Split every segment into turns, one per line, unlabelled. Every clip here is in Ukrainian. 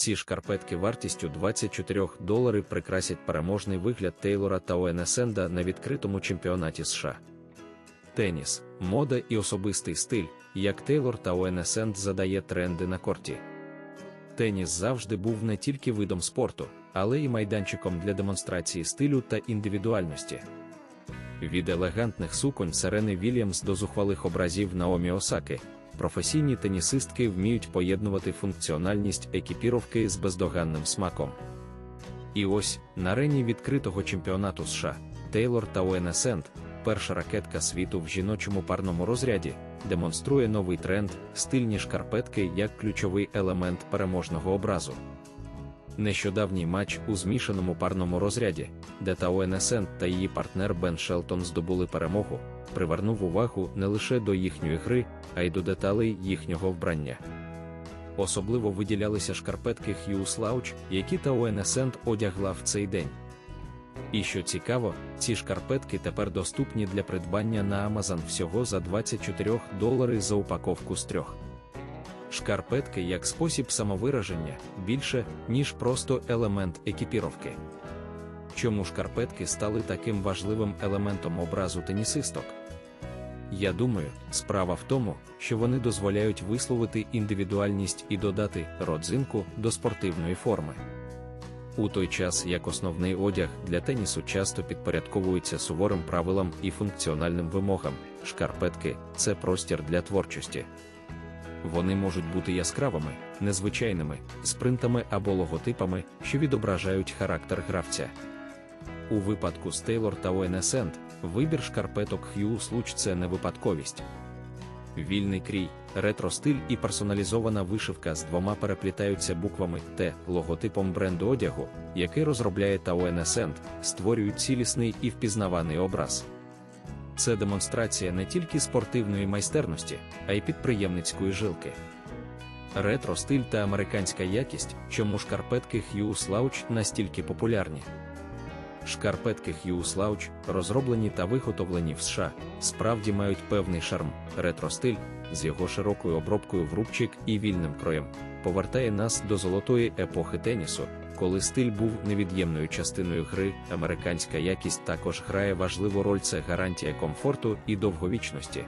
Ці шкарпетки вартістю 24 долари прикрасять переможний вигляд Тейлора та Оенесенда на відкритому чемпіонаті США. Теніс, мода і особистий стиль, як Тейлор та Оенесенд задає тренди на корті. Теніс завжди був не тільки видом спорту, але й майданчиком для демонстрації стилю та індивідуальності. Від елегантних суконь Серени Вільямс до зухвалих образів Наомі Осаки, професійні тенісистки вміють поєднувати функціональність екіпіровки з бездоганним смаком. І ось на арені відкритого чемпіонату США Тейлор та Уенесенд, перша ракетка світу в жіночому парному розряді, демонструє новий тренд, стильні шкарпетки як ключовий елемент переможного образу. Нещодавній матч у змішаному парному розряді, де Тао Енесен та її партнер Бен Шелтон здобули перемогу, привернув увагу не лише до їхньої гри, а й до деталей їхнього вбрання. Особливо виділялися шкарпетки Х'юс Лауч, які Тао Енесен одягла в цей день. І що цікаво, ці шкарпетки тепер доступні для придбання на Amazon всього за 24 долари за упаковку з трьох. Шкарпетки як спосіб самовираження більше, ніж просто елемент екіпіровки. Чому шкарпетки стали таким важливим елементом образу тенісисток? Я думаю, справа в тому, що вони дозволяють висловити індивідуальність і додати родзинку до спортивної форми. У той час як основний одяг для тенісу часто підпорядковується суворим правилам і функціональним вимогам, шкарпетки це простір для творчості. Вони можуть бути яскравими, незвичайними, з принтами або логотипами, що відображають характер гравця. У випадку з Taylor та ONSend вибір шкарпеток Hughes Луч це не випадковість. Вільний крій, ретро-стиль і персоналізована вишивка з двома переплітаються буквами Т, логотипом бренду одягу, який розробляє Tao Nescent, створюють цілісний і впізнаваний образ. Це демонстрація не тільки спортивної майстерності, а й підприємницької жилки. Ретро стиль та американська якість, чому шкарпетки Hughes Lauch настільки популярні. Шкарпетки Hughes Lauch, розроблені та виготовлені в США, справді мають певний шарм, ретро-стиль, з його широкою обробкою в рубчик і вільним кроєм, повертає нас до золотої епохи тенісу, коли стиль був невід'ємною частиною гри, американська якість також грає важливу роль це гарантія комфорту і довговічності.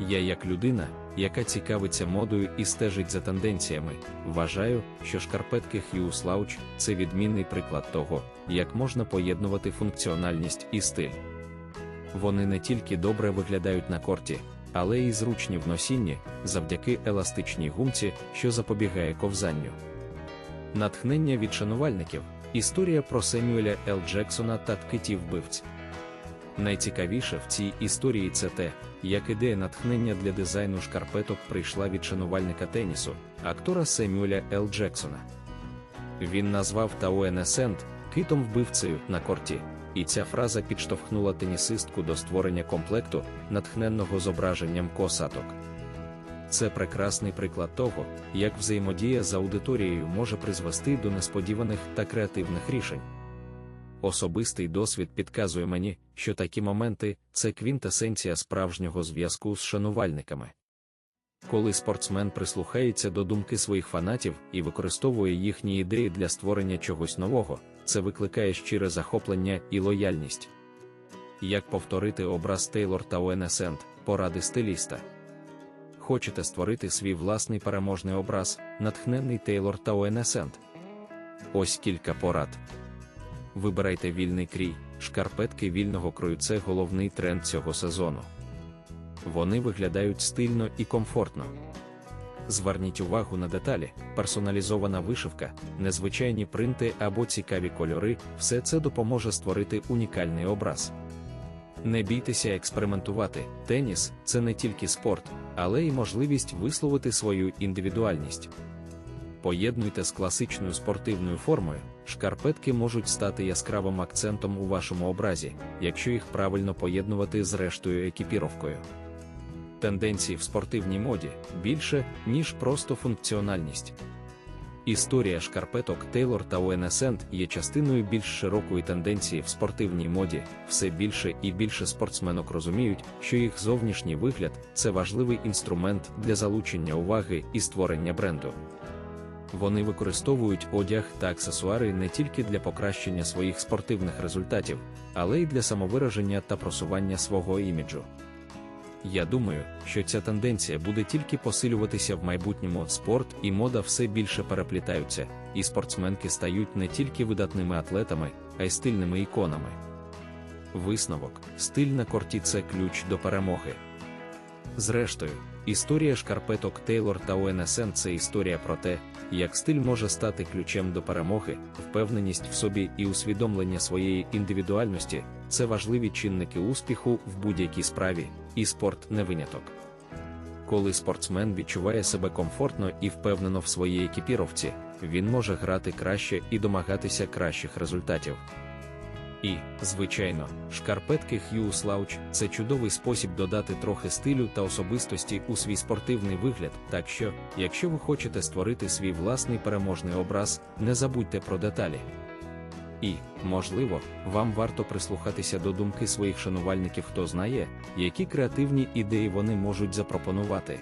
Я, як людина, яка цікавиться модою і стежить за тенденціями, вважаю, що шкарпетки Hughes Lauch – це відмінний приклад того, як можна поєднувати функціональність і стиль. Вони не тільки добре виглядають на корті, але й зручні в носінні завдяки еластичній гумці, що запобігає ковзанню. Натхнення від шанувальників історія про Семюеля Л. Джексона та ткитів вбивць. Найцікавіше в цій історії це те, як ідея натхнення для дизайну шкарпеток прийшла від шанувальника тенісу, актора Семюеля Л. Джексона. Він назвав Тауене Сент китом вбивцею на корті, і ця фраза підштовхнула тенісистку до створення комплекту, натхненного зображенням косаток. Це прекрасний приклад того, як взаємодія з аудиторією може призвести до несподіваних та креативних рішень. Особистий досвід підказує мені, що такі моменти це квінтесенція справжнього зв'язку з шанувальниками. Коли спортсмен прислухається до думки своїх фанатів і використовує їхні ідеї для створення чогось нового, це викликає щире захоплення і лояльність. Як повторити образ Тейлор та Уенесенд, поради стиліста. Хочете створити свій власний переможний образ, натхнений Тейлор та Уенесенд? Ось кілька порад. Вибирайте вільний крій, шкарпетки вільного крою це головний тренд цього сезону. Вони виглядають стильно і комфортно. Зверніть увагу на деталі, персоналізована вишивка, незвичайні принти або цікаві кольори, все це допоможе створити унікальний образ. Не бійтеся експериментувати. Теніс це не тільки спорт, але й можливість висловити свою індивідуальність. Поєднуйте з класичною спортивною формою, шкарпетки можуть стати яскравим акцентом у вашому образі, якщо їх правильно поєднувати з рештою екіпіровкою. Тенденції в спортивній моді більше, ніж просто функціональність. Історія шкарпеток Taylor та Уенесенд є частиною більш широкої тенденції в спортивній моді. Все більше і більше спортсменок розуміють, що їх зовнішній вигляд це важливий інструмент для залучення уваги і створення бренду. Вони використовують одяг та аксесуари не тільки для покращення своїх спортивних результатів, але й для самовираження та просування свого іміджу. Я думаю, що ця тенденція буде тільки посилюватися в майбутньому. Спорт і мода все більше переплітаються, і спортсменки стають не тільки видатними атлетами, а й стильними іконами. Висновок: стиль на корті це ключ до перемоги. Зрештою, історія шкарпеток Тейлор та ОНСН це історія про те, як стиль може стати ключем до перемоги, впевненість в собі і усвідомлення своєї індивідуальності це важливі чинники успіху в будь-якій справі, і спорт не виняток. Коли спортсмен відчуває себе комфортно і впевнено в своїй екіпіровці, він може грати краще і домагатися кращих результатів. І, звичайно, шкарпетки Hugh Slouch – це чудовий спосіб додати трохи стилю та особистості у свій спортивний вигляд. Так що, якщо ви хочете створити свій власний переможний образ, не забудьте про деталі. І, можливо, вам варто прислухатися до думки своїх шанувальників, хто знає, які креативні ідеї вони можуть запропонувати.